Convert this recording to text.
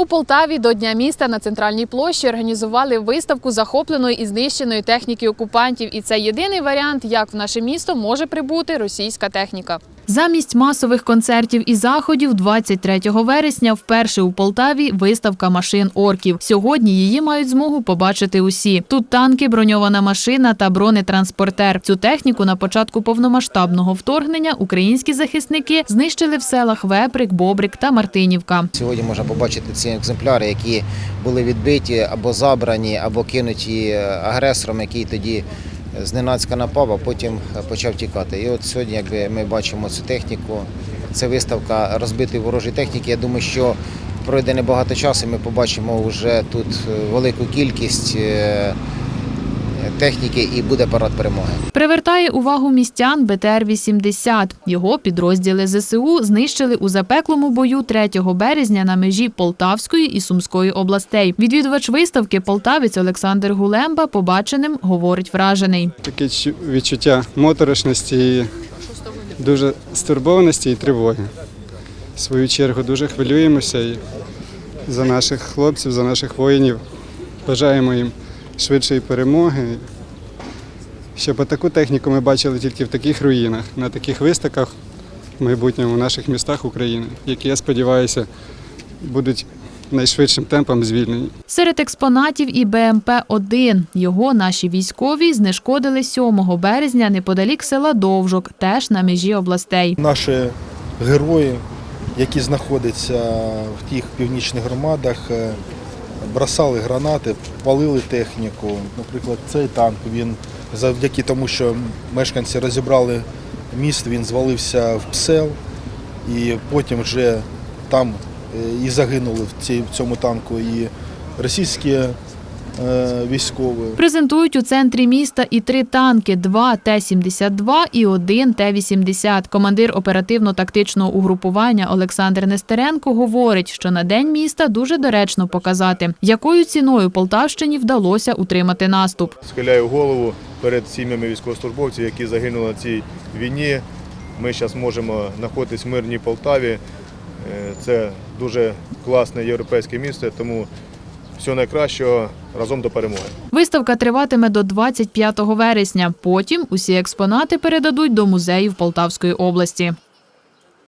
У Полтаві до Дня міста на центральній площі організували виставку захопленої і знищеної техніки окупантів. І це єдиний варіант, як в наше місто може прибути російська техніка. Замість масових концертів і заходів 23 вересня вперше у Полтаві виставка машин орків. Сьогодні її мають змогу побачити усі. Тут танки, броньована машина та бронетранспортер. Цю техніку на початку повномасштабного вторгнення українські захисники знищили в селах Веприк, Бобрик та Мартинівка. Сьогодні можна побачити ці екземпляри, які були відбиті або забрані, або кинуті агресором, який тоді зненацька напав, а потім почав тікати. І от сьогодні, якби ми бачимо цю техніку, це виставка розбитої ворожої техніки. Я думаю, що пройде небагато часу, і ми побачимо вже тут велику кількість е, техніки і буде парад перемоги. Привертає увагу містян БТР-80. Його підрозділи ЗСУ знищили у запеклому бою 3 березня на межі Полтавської і Сумської областей. Відвідувач виставки полтавець Олександр Гулемба побаченим говорить вражений. Таке чу- відчуття моторошності, дуже стурбованості і тривоги. В свою чергу дуже хвилюємося і за наших хлопців, за наших воїнів. Бажаємо їм швидшої перемоги. Щоб таку техніку ми бачили тільки в таких руїнах, на таких виставках в майбутньому в наших містах України, які, я сподіваюся, будуть найшвидшим темпом звільнені. Серед експонатів і БМП-1. Його наші військові знешкодили 7 березня неподалік села Довжок, теж на межі областей. Наші герої, які знаходяться в тих північних громадах, е, бросали гранати, палили техніку. Наприклад, цей танк він завдяки тому, що мешканці розібрали міст, він звалився в псел, і потім вже там е, і загинули в цьому танку і російські е, військові. Презентують у центрі міста і три танки: два Т-72 і один Т-80. Командир оперативно-тактичного угрупування Олександр Нестеренко говорить, що на день міста дуже доречно показати, якою ціною Полтавщині вдалося утримати наступ. схиляю голову перед сім'ями військовослужбовців, які загинули на цій війні. Ми зараз можемо знаходитись в мирній Полтаві. Е, Це дуже класне європейське місто, тому всього найкращого разом до перемоги. Виставка триватиме до 25 вересня. Потім усі експонати передадуть до музеїв Полтавської області.